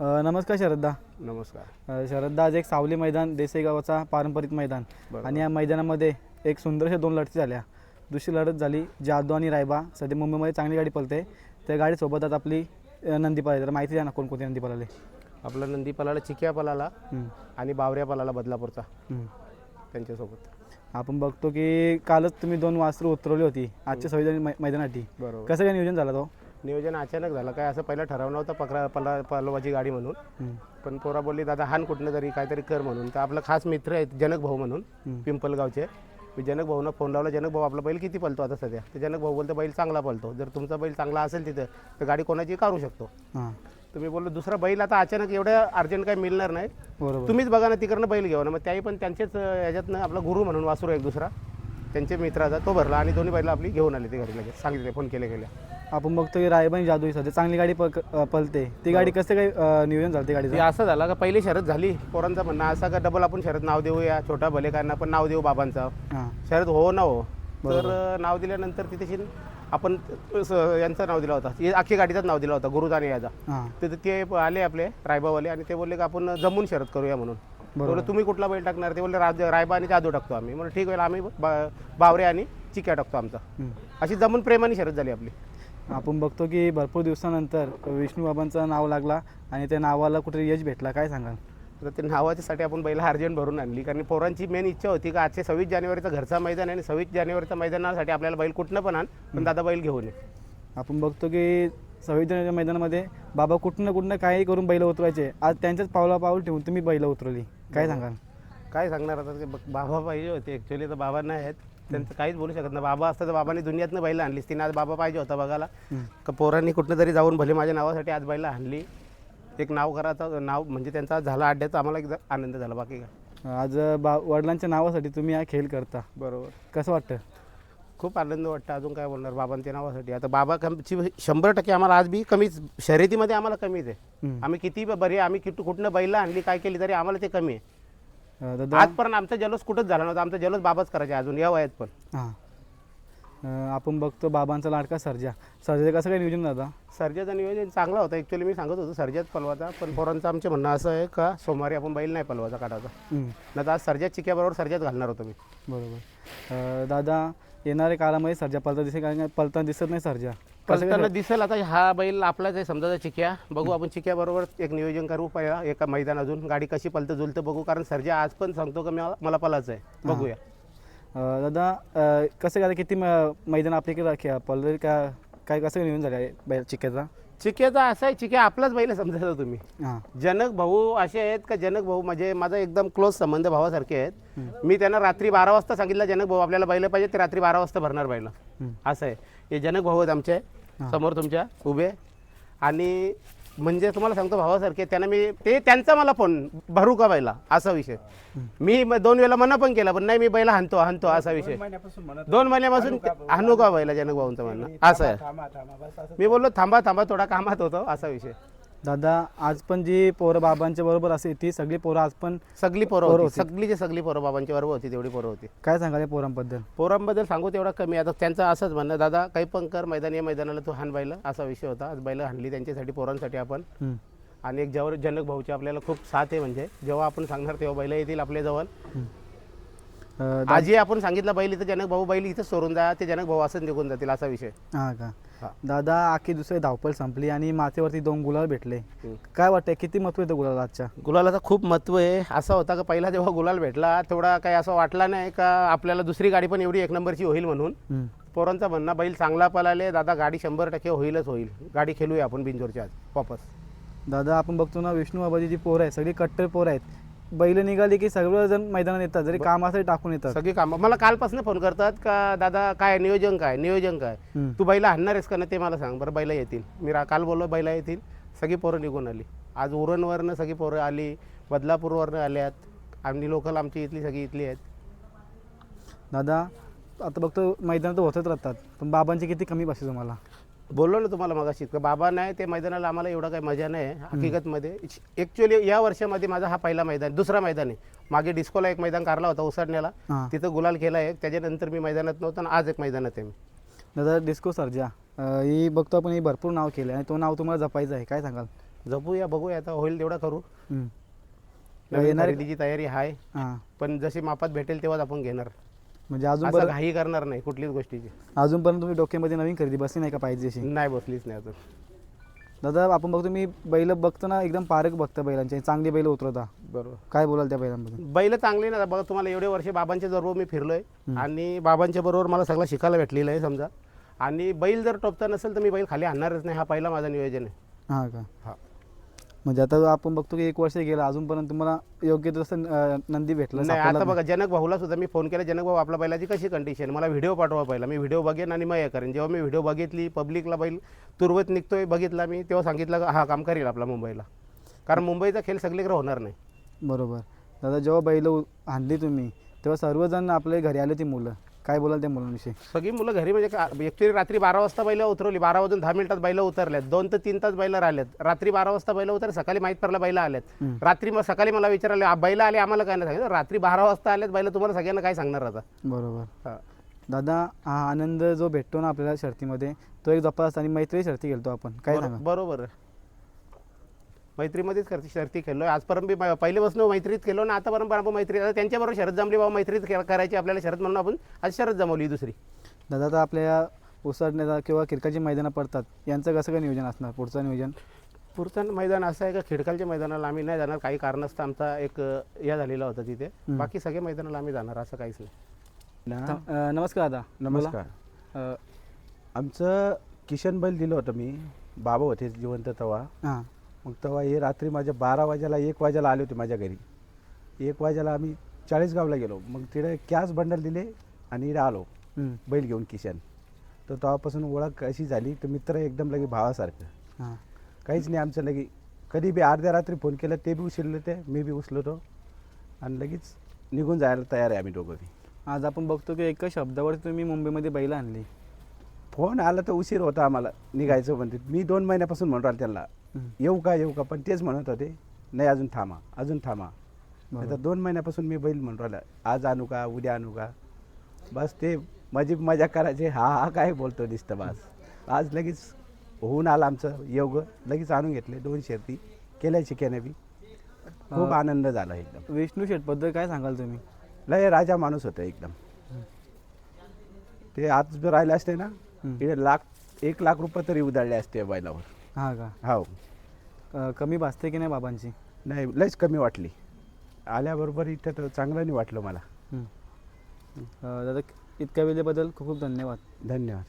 अ, नमस्कार शरददा. नमस्कार. अ, शरददा आज एक सावली मैदान देसाई गावाचा पारंपरिक मैदान. आणि या मैदानामध्ये एक सुंदरशा दोन लढती झाल्या. दुसरी लढत झाली जादू आणि रायबा. सध्या मुंबईमध्ये चांगली गाडी पळते. त्या गाडीसोबत आता आपली अ, नंदी पळाली तर माहिती द्या ना कोणकोणती नंदी पळाले आपला नंदी पलाला चिक्या पलाला हं, आणि बावऱ्या पलाला बदलापूरचा. हं. त्यांच्यासोबत. आपण बघतो की कालच तुम्ही दोन वासरू उतरवली होती. आजच्या संविधान मै मैदानासाठी. बरोबर. कसं काय नियोजन झालं तो? नियोजन अचानक झालं. काय असं पहिला ठराव नव्हता पकरा पला पलवाची गाडी म्हणून. पण पोरा बोलली दादा हान कुठनं तरी काहीतरी कर म्हणून. तर आपला खास मित्र आहेत जनक भाऊ म्हणून. पिंपलगावचे. मी जनक भाऊनं फोन लावला जनक भाऊ आपला बैल किती पलतो आता सध्या? तर जनक भाऊ बोलतो बैल चांगला पलतो. जर तुमचा बैल चांगला असेल तिथं तर गाडी कोणाची काढू शकतो. तुम्ही बोललो दुसरा बैल आता अचानक एवढं अर्जंट काही मिळणार नाही. तुम्हीच बघा ना तिकडनं बैल घेऊ ना. मग त्याही पण त्यांचेच अं, ह्याच्यातनं आपला गुरु म्हणून वासुर एक दुसरा त्यांचे मित्राचा तो भरला आणि दोन्ही बैल आपली घेऊन आले ते घरी लगेच. सांगितले फोन केले गेले आपण बघतो की रायबाई जादू ही सध्या. चांगली गाडी पक- पळते ती गाडी कसं काय अ, नियोजन झालं ती ते गाडीचं असं झालं का पहिली शरद झाली. पोरांचं म्हणणं असं का डबल आपण शरद नाव देऊया छोटा भलेकांना पण नाव देऊ बाबांचं. हां. शरद हो ना हो. तर अं, नाव दिल्यानंतर तिथे आपण स- यांचं नाव दिलं होतं. हे अख्खी गाडीचंच नाव दिलं होतं गुरुदानी याचा हां. तर ते आले आपले रायबावाले आणि ते बोलले की आपण जमून शरद करूया म्हणून. बोलले तुम्ही कुठला बैल टाकणार? ते बोलले राज रायबा आणि जादू टाकतो आम्ही. म्हणून ठीक होईल आम्ही बा- बावरे आणि चिक्या टाकतो आमचा. हं. अशी जमून प्रेमाने शरद झाली आपली. आपण बघतो की भरपूर दिवसानंतर विष्णू बाबांचं नाव लागला आणि त्या नावाला कुठे यश भेटला. काय सांगाल? तर ते नावाच्यासाठी आपण बैला अर्जंट भरून आणली. कारण पोरांची मेन इच्छा होती का आजचे सव्वीस जानेवारीचा घरचा मैदान आहे आणि सव्वीस जानेवारीच्या मैदानासाठी आपल्याला बैल कुठनं पण आण पण दादा बैल घेऊन ये. आपण बघतो की संविधानाच्या मैदानामध्ये बाबा कुठं ना कुठं काही करून बैल उतरवायचे. आज त्यांच्याच पावला पाऊल ठेवून तुम्ही बैल उतरवली. काय सांगाल? काय सांगणार आता ते ब- बाबा पाहिजे होते. ॲक्च्युली तर बाबा नाही आहेत. त्यांचं काहीच बोलू शकत नाही. बाबा असतं तर बाबांनी दुनियातनं बैल आणलीस तिने आज बाबा पाहिजे होता बघायला. का पोरांनी कुठनं तरी जाऊन भले माझ्या नावासाठी आज बैला आणली. एक नाव करायचं नाव म्हणजे त्यांचा झाला अड्ड्याचा आम्हाला एकदा आनंद झाला. बाकी काय. आज बा वडिलांच्या नावासाठी तुम्ही हा खेळ करता. बरोबर. कसं वाटतं? खूप आनंद वाटतं अजून काय बोलणार बाबांच्या नावासाठी. आता बाबा कमची शंभर टक्के आम्हाला आज बी कमीच शर्यतीमध्ये आम्हाला कमीच आहे. आम्ही किती बरी आम्ही किती कुठनं बैला आणली काय केली तरी आम्हाला ते कमी आहे. दादा? आजपर्यंत आमचा जल्लोष कुठंच झाला नव्हता. आमचा जल्लोष बाबाच करायचे अजून या वयात पण. हां. अ, आपण बघतो बाबांचा लाडका सर्जा. सर्जा कसं काय नियोजन दादा? सर्जाचं नियोजन चांगला होता. ॲक्च्युली मी सांगत होतो सर्जाच पलवाचा. पण पोरांचं आमचं म्हणणं असं आहे का सोमवारी आपण बैल नाही पलवाचा काढायचा. नाही तर आज सर्जात चिक्याबरोबर सर्जात घालणार होतो मी. बरोबर. अ, दादा येणाऱ्या काळामध्ये सर्जा पलता दिसेल कारण का पलताना दिसत नाही सर्जा. पलताना दिसेल आता हा बैल आपलाच आहे समजा चिक्या बघू आपण चिक्याबरोबर एक नियोजन करू पहिला एका मैदान अजून. गाडी कशी पलतं जुलतं बघू कारण सर्जा आज पण सांगतो का मला मला पलाचं आहे. बघूया. अ, दादा अ, कसं काय किती म- मैदान आपल्या इकडे राखे पल्ले का काय कसं नियोजन झालं आहे बैल चिक्याचा? चिक्याचा असा आहे चिक्या आपलाच बैल आहे समजायचा तुम्ही. हां. जनक भाऊ असे आहेत का जनक भाऊ म्हणजे माझा एकदम क्लोज संबंध भावासारखे आहेत. मी त्यांना रात्री बारा वाजता सांगितलं जनक भाऊ आपल्याला बैल पाहिजे ते रात्री बारा वाजता भरणार बैल. असं आहे. हे जनक भाऊ आहेत आमचे. समोर तुमच्या उभे. आणि म्हणजे तुम्हाला सांगतो भावासारखे त्यांना मी ते त्यांचा मला फोन भरू का बैला असा विषय. मी म- दोन वेळेला मना पण केला पण नाही मी बैला हाणतो हाणतो असा विषय. दोन महिन्यापासून हाणू का बैला जनक भाऊंचं म्हणणं. असं आहे. मी बोललो थांबा थांबा थोडा कामात होतो असा विषय. दादा आज पण जी पोरं बाबांच्या बरोबर असेल ती सगळी पोरं आज पण सगळी पोरं पोरं होती. सगळीची सगळी पोरं बाबांची बरोबर होती तेवढी पोरं होती. काय सांगाल या पोरांबद्दल? पोरांबद्दल सांगू तेवढा कमी आता त्यांचं असंच म्हणणं दादा काही पण कर मैदान या मैदानाला तू हाण बैल. असा विषय होता. आज बैल हाणली त्यांच्यासाठी पोरांसाठी आपण. आणि एक जवळ जनक भाऊची आपल्याला खूप साथ आहे म्हणजे. जेव्हा आपण सांगणार तेव्हा बैल येतील आपल्या जवळ. अ, दा- आजी आपण सांगितलं बैल इथं जनक भाऊ बैल इथं सोडून जा ते जनक भाऊ असं निघून जातील असा विषय. हां का? हा. दादा आखी दुसरी धावपळ संपली आणि माथेवरती दोन गुलाल भेटले. काय वाटतंय किती महत्त्व येतं गुलाल आजच्या? गुलालाचं खूप महत्त्व आहे. असा होता का पहिला जेव्हा गुलाल भेटला तेवढा काही असं वाटला नाही का आपल्याला दुसरी गाडी पण एवढी एक नंबरची होईल म्हणून. पोरांचा म्हणणं बैल चांगला पळाले दादा गाडी शंभर टक्के होईलच होईल. गाडी खेळूया आपण बिंजोरच्या आज वापस. दादा आपण बघतो ना विष्णू बाबाची जी पोरं आहे सगळी कट्टर पोरं आहेत. बैल निघाली की सगळेजण मैदानात येतात जरी कामासाठी टाकून येतात. सगळी कामं. मला कालपासून फोन करतात का दादा काय नियोजन काय नियोजन काय. तू बैला आणणार आहेस का नाही ते मला सांग. बरं बैला येतील. मी रा काल बोललो बैला येतील. सगळी पोरं निघून आली. आज उरणवरनं सगळी पोरं आली बदलापूरवरनं आल्यात. आणि लोकल आमची इथली सगळी इथली आहेत. दादा आता बघतो मैदानात तर होतच राहतात पण बाबांची किती कमी भाषे तुम्हाला? बोललो ना तुम्हाला मगाशी का बाबा नाही ते मैदानाला आम्हाला एवढा काही मजा नाही. हकीकतमध्ये ॲक्च्युली या वर्षामध्ये माझा हा पहिला मैदान दुसरा मैदान आहे. मागे डिस्कोला एक मैदान काढला होता उसरण्याला हां. तिथं गुलाल केला एक. त्याच्यानंतर मी मैदानात नव्हतं आणि आज एक मैदानात आहे मी. दादा डिस्को सर्जा. ही बघतो आपण ही भरपूर नाव केलं आणि तो नाव तुम्हाला जपायचं आहे. काय सांगाल? जपूया बघूया. आता होईल तेवढा करू. येणार खरेदीची तयारी आहे पण जशी मापात भेटेल तेव्हाच आपण घेणार. म्हणजे अजून असं घाई करणार नाही कुठलीच गोष्टीची. अजूनपर्यंत तुम्ही डोक्यामध्ये नवीन खरेदी बसली नाही का पाहिजे अशी? नाही बसलीच नाही अजून. दादा आपण बघतो मी बैल बघतो ना एकदम पारक बघतं बैलांचे. चांगली बैल उतरवता. बरोबर. काय बोलाल त्या बैलांबद्दल? बैल चांगली ना बघा तुम्हाला एवढे वर्ष बाबांच्या बरोबर मी फिरलोय. आणि बाबांच्या बरोबर मला सगळं शिकायला भेटलेलं आहे समजा. आणि बैल जर टोपता नसेल तर मी बैल खाली आणणारच नाही. हा पहिला माझा नियोजन आहे. हां का? हा. म्हणजे आता आपण बघतो की एक वर्ष गेलं अजूनपर्यंत तुम्हाला योग्य तसं अं, नंदी भेटलं नाही सापडलं आता बघा जनक भाऊला सुद्धा मी फोन केला जनक भाऊ आपल्या बैलाची कशी कंडिशन मला व्हिडिओ पाठवा पहिला. मी व्हिडिओ बघेन आणि मग हे करेन. जेव्हा मी व्हिडिओ बघितली पब्लिकला बैल तुरवत निघतोय बघितला मी तेव्हा सांगितलं का हा काम करेल आपला मुंबईला. कारण मुंबईचा खेळ सगळीकडे होणार नाही. बरोबर. दादा जेव्हा बैल उ- आणली तुम्ही तेव्हा सर्वजण आपल्या घरी आले ती मुलं. काय बोलाल त्या मुलांविषयी? सगळी मुलं घरी म्हणजे ॲक्च्युली रात्री बारा वाजता बैला उतरवली. बारा वाजून दहा मिनिटात बैला उतरल्यात. दोन ते तीन तास बैला राहिल्यात. रात्री बारा वाजता बैला उतर सकाळी माहीत पडला बैला आल्यात. रात्री मग सकाळी मला विचारले "आ, बैला आले आम्हाला काय नाही सांगितलं? रात्री बारा वाजता आल्यात बैला तुम्हाला सगळ्यांना काय सांगणार आता? बरोबर. दादा हा आनंद जो भेटतो ना आपल्याला शर्तीमध्ये तो एक जपास आणि मैत्री शर्ती खेळतो आपण. काय बरोबर. मैत्रीमध्येच करते शर्ती खेळलोय आजपर्यंत मी प- पहिल्यापासून मैत्रीत केलो ना आतापर्यंत आपण मैत्री आता त्यांच्याबरोबर शरद जमली बाबा मैत्रीत खेळ- करायची आपल्याला शरद म्हणून आपण आज शरद जमवली ही दुसरी. दादा आता आपल्या उसाडण्याचा किंवा क्रिकेटची मैदानं पडतात यांचं कसं काय नियोजन असणार? पुढचं नियोजन? पुरचं मैदान असं आहे का खिडकालच्या मैदानाला आम्ही नाही जाणार काही कारणास्तव आमचा एक या झालेला होता तिथे. बाकी सगळे मैदानाला आम्ही जाणार असं काहीच नाही. नमस्कार दादा. नमस्कार. आमचं किशन बैल दिलं होतं मी बाबा होते जिवंत तेव्हा हां. मग तेव्हा हे रात्री माझ्या बारा वाजायला एक वाजायला आले होते माझ्या घरी. एक वाजायला आम्ही चाळीसगावला गेलो. मग तिकडे कॅश बंडल दिले आणि इकडे आलो. बैल घेऊन किशन. तर तेव्हापासून ओळख अशी झाली तर मित्र एकदम लगे भावासारखं. हां. काहीच नाही आमचं लगे. कधी बी अर्ध्या रात्री फोन केला ते बी उचलले ते मी बी उचलतो. आणि लगेच निघून जायला तयार आहे आम्ही दोघं बी. आज आपण बघतो की एका शब्दावरती तुम्ही मुंबईमध्ये बैल आणली. फोन आला तर उशीर होता आम्हाला निघायचं म्हणते. मी दोन महिन्यापासून म्हणून राहिलो त्यांना. येऊ का येऊ का? पण तेच म्हणत होते नाही अजून थांबा अजून थांबा. आता दोन महिन्यापासून मी बैल म्हणून राहिला आज आणू का उद्या आणू का? बस ते माझी मजा करायचे हा हा काय बोलतो दिसतं बस. आज लगेच होऊन आलं आमचं योग लगेच आणून घेतले दोन शर्ती केल्या शिक्याने बी. खूप आनंद झाला एकदम. विष्णू शेटबद्दल काय सांगाल तुम्ही? लय राजा माणूस होता एकदम. ते आज जर राहिले असते ना. इकडे लाख एक लाख रुपये तरी उधळले असते बैलावर. हां का? हो. कमी भासते की नाही बाबांची? नाही लयच कमी वाटली. आल्याबरोबर इथं तर चांगलं नाही वाटलं मला. अं, दादा इतक्या वेळेबद्दल खूप खूप धन्यवाद. धन्यवाद.